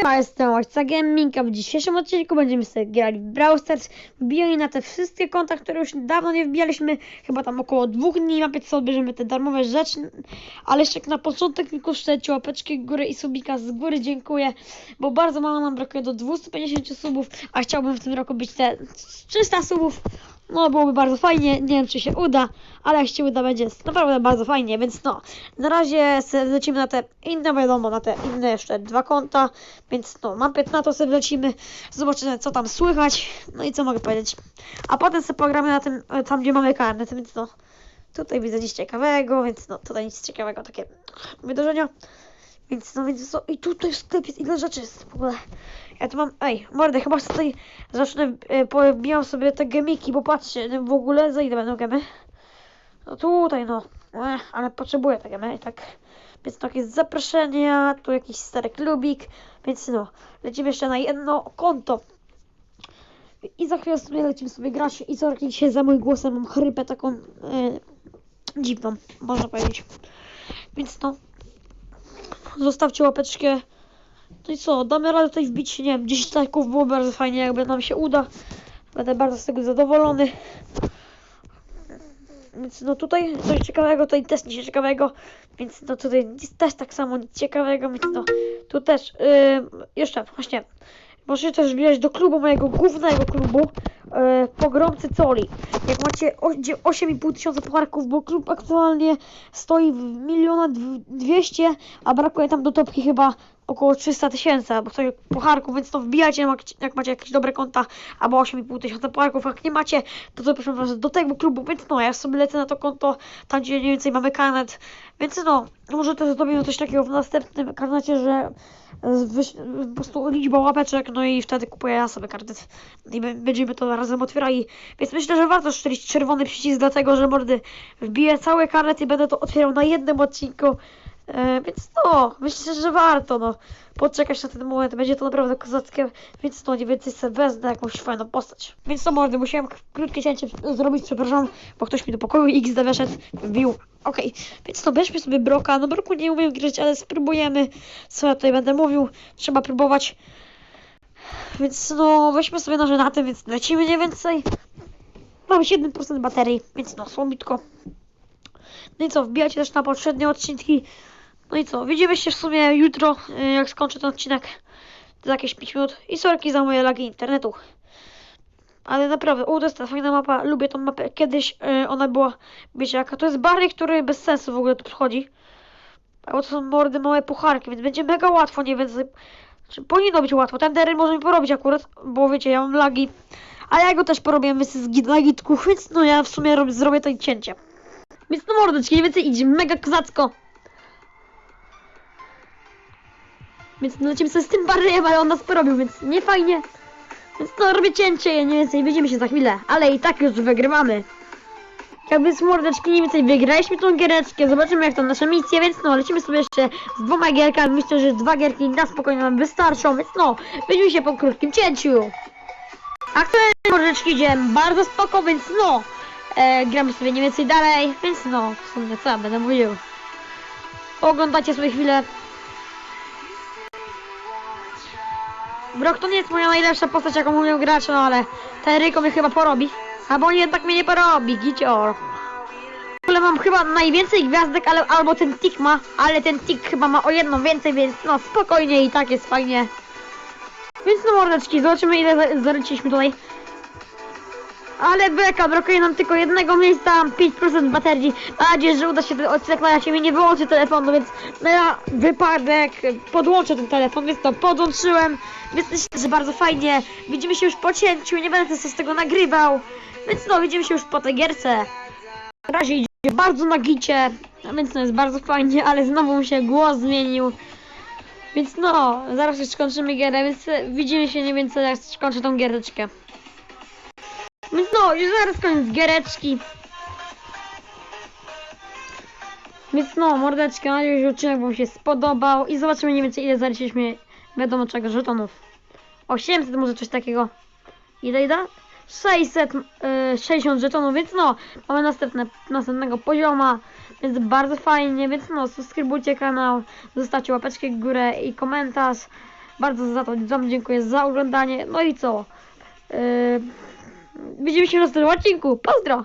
Siema, jestem Ojca Gaming, a w dzisiejszym odcinku będziemy sobie grali w Brawl Stars, wbijali na te wszystkie konta, które już dawno nie wbijaliśmy, chyba tam około dwóch dni, na co odbierzemy te darmowe rzeczy, ale jeszcze jak na początek tylko szczęście łapeczki w górę i subika z góry dziękuję, bo bardzo mało nam brakuje do 250 subów, a chciałbym w tym roku być te 300 subów, no byłoby bardzo fajnie, nie wiem czy się uda, ale jak się uda będzie naprawdę bardzo fajnie, więc no, na razie lecimy na te inne, wiadomo, na te inne jeszcze dwa konta, więc no, mam na to sobie lecimy, zobaczymy co tam słychać, no i co mogę powiedzieć. A potem sobie pogramy na tym, e, tam gdzie mamy karnet, więc no, tutaj widzę nic ciekawego, więc no, tutaj nic ciekawego, takie wydarzenia. Więc no, więc co, i tutaj w sklepie jest ile rzeczy jest w ogóle. Ja tu mam, ej, mordę, chyba tutaj zacznę, e, pobijam sobie te gemiki, bo patrzcie, w ogóle za ile będą gemy? No tutaj no, ale potrzebuję te gemy tak. Więc to jakieś zaproszenia, tu jakiś stary klubik, więc no, lecimy jeszcze na jedno konto. I za chwilę sobie lecimy sobie grać i co dzisiaj za moim głosem mam chrypę taką e, dziwną, można powiedzieć. Więc no, zostawcie łapeczkę. No i co, damy radę tutaj wbić, nie wiem, 10 lajków, było bardzo fajnie, jakby nam się uda. Będę bardzo z tego zadowolony. Więc no tutaj coś ciekawego, tutaj też nic ciekawego, więc no tutaj też tak samo nic ciekawego, więc no tu też, yy, jeszcze właśnie, możecie też wbijać do klubu mojego głównego klubu, yy, Pogromcy Coli. Jak macie o- dzie- 8,5 tysiąca pucharków, bo klub aktualnie stoi w miliona dw- 200, a brakuje tam do topki chyba około 300 tysięcy, albo coś pucharków, więc to wbijajcie, jak, macie jakieś dobre konta, albo 8,5 tysiąca pucharków, jak nie macie, to zapraszam was do tego klubu, więc no, ja sobie lecę na to konto, tam gdzie mniej więcej mamy karnet, więc no, może też zrobimy coś takiego w następnym. Karnecie, że po prostu liczba łapeczek, no i wtedy kupuję ja sobie karnet i będziemy to razem otwierali, więc myślę, że warto szczelić czerwony przycisk, dlatego, że mordy wbiję cały karnet i będę to otwierał na jednym odcinku, E, więc no, myślę, że warto, no, poczekać na ten moment, będzie to naprawdę kozackie, więc no, nie więcej sobie wezmę jakąś fajną postać. Więc to mordy, musiałem krótkie cięcie zrobić, przepraszam, bo ktoś mi do pokoju XD weszedł, wbił, okej, więc no, bierzmy sobie Broka, no Broku nie umiem grać, ale spróbujemy, co ja tutaj będę mówił, trzeba próbować, więc no, weźmy sobie noże na tym, więc lecimy mniej więcej, mam 7% baterii, więc no, słomitko. No i co, wbijajcie też na poprzednie odcinki. No i co, widzimy się w sumie jutro, y, jak skończę ten odcinek. Za jakieś 5 minut. I sorki za moje lagi internetu. Ale naprawdę, o, to jest ta fajna mapa, lubię tą mapę. Kiedyś y, ona była, wiecie jaka, to jest Barry, który bez sensu w ogóle tu przychodzi. Bo to są mordy małe pucharki, więc będzie mega łatwo, nie wiem, czy powinno być łatwo. Ten Derry może mi porobić akurat, bo wiecie, ja mam lagi. A ja go też porobię z git na więc no ja w sumie rob, zrobię to cięcie. Więc no mordeczki, nie więcej idzie, mega kozacko. Więc no lecimy sobie z tym barrem, ale on nas porobił, więc nie fajnie. Więc no robię cięcie, nie więcej, widzimy się za chwilę. Ale i tak już wygrywamy. Jakby z mordeczki nie więcej wygraliśmy tą giereczkę, zobaczymy jak to nasze misje, więc no lecimy sobie jeszcze z dwoma gierkami. Myślę, że dwa gierki na spokojnie nam wystarczą, więc no, widzimy się po krótkim cięciu. Aktualnie mordeczki idzie bardzo spoko, więc no, e, gramy sobie nie więcej dalej, więc no, w sumie co ja będę mówił. Oglądacie sobie chwilę. Brok to nie jest moja najlepsza postać, jaką umiem grać, no ale ten Ryko mnie chyba porobi. Albo on jednak mnie nie porobi, gicior. W ogóle mam chyba najwięcej gwiazdek, ale albo ten tik ma, ale ten tik chyba ma o jedną więcej, więc no spokojnie i tak jest fajnie. Więc no mordeczki, zobaczymy ile za- zaleciliśmy tutaj. Ale beka, brakuje nam tylko jednego miejsca, 5% baterii. Mam nadzieję, że uda się ten odcinek na razie mi nie wyłączy telefonu, więc na wypadek podłączę ten telefon, więc to podłączyłem. Więc myślę, że bardzo fajnie. Widzimy się już po cięciu, nie będę sobie z tego nagrywał. Więc no, widzimy się już po tej gierce. Na razie idzie bardzo na gicie, więc to jest bardzo fajnie, ale znowu mi się głos zmienił. Więc no, zaraz już skończymy gierę, więc widzimy się nie więcej jak skończę tą giereczkę. No, już zaraz koniec giereczki. Więc no, mordeczka, mam nadzieję, że odcinek wam się spodobał i zobaczymy mniej więcej ile zaliczyliśmy wiadomo czego żetonów. 800 może coś takiego. Ile ile? 660 żetonów, więc no, mamy następne, następnego pozioma, więc bardzo fajnie, więc no, subskrybujcie kanał, zostawcie łapeczkę w górę i komentarz. Bardzo za to widzom dziękuję za oglądanie. No i co? Yy, widzimy się w następnym odcinku. Pozdro!